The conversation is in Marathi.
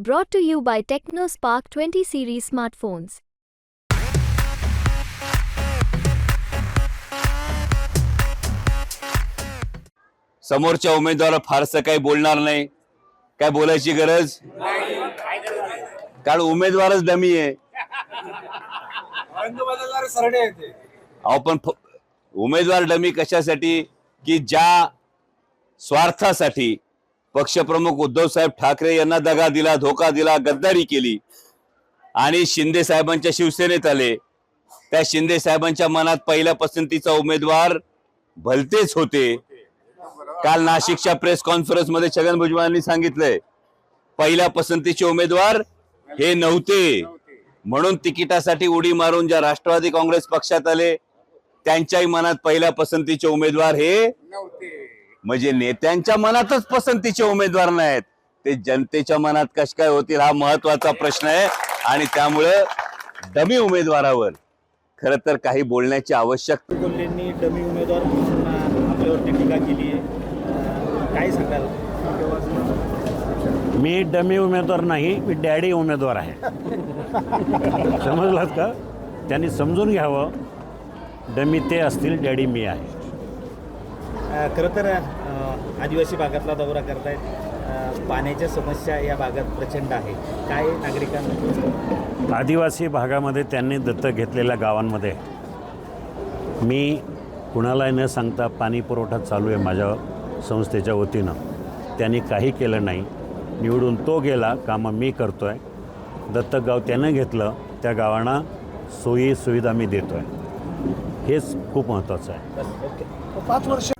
Brought to you by TechnoSpark 20 series smartphones. समोरच्या उमेदवार फारसं काही बोलणार नाही. काय बोलायची गरज? कारण उमेदवारच डमी आहे. अहो पण फ- उमेदवार डमी कशासाठी? की ज्या स्वार्थासाठी. पक्षप्रमुख उद्धव साहेब ठाकरे यांना दगा दिला धोका दिला गद्दारी केली. आणि शिंदे साहेबांच्या शिवसेनेत आले त्या शिंदे साहेबांच्या मनात पहिल्या पसंतीचा उमेदवार भलतेच होते. काल नाशिकच्या प्रेस कॉन्फरन्समध्ये छगन भुजबळांनी सांगितलंय पहिल्या पसंतीचे उमेदवार हे नव्हते. म्हणून तिकिटासाठी उडी मारून ज्या राष्ट्रवादी काँग्रेस पक्षात आले त्यांच्याही मनात पहिल्या पसंतीचे उमेदवार हे म्हणजे नेत्यांच्या मनातच पसंतीचे उमेदवार नाहीत. ते जनतेच्या मनात कश काय होतील हा महत्त्वाचा प्रश्न आहे. आणि त्यामुळे डमी उमेदवारावर खर तर काही बोलण्याची आवश्यकता कोल्हेंनी डमी उमेदवार म्हणून आपल्यावरती टीका केली आहे. काय सांगाल? मी डमी उमेदवार नाही मी डॅडी उमेदवार आहे. समजलात का? त्यांनी समजून घ्यावं. डमी ते असतील डॅडी मी आहे. खरं तर आदिवासी भागातला दौरा करतायत. अ, पाण्याच्या समस्या या भागात प्रचंड आहे. काय नागरिकांना? आदिवासी भागामध्ये त्यांनी दत्तक घेतलेल्या गावांमध्ये मी कुणालाही न सांगता पाणी पुरवठा चालू आहे माझ्या संस्थेच्या वतीनं. त्यांनी काही केलं नाही. निवडून तो गेला कामं मी करतो आहे दत्तक गाव त्यानं घेतलं त्या गावांना सोयी सुविधा मी देतो आहे हेच खूप महत्त्वाचं आहे. पाच वर्ष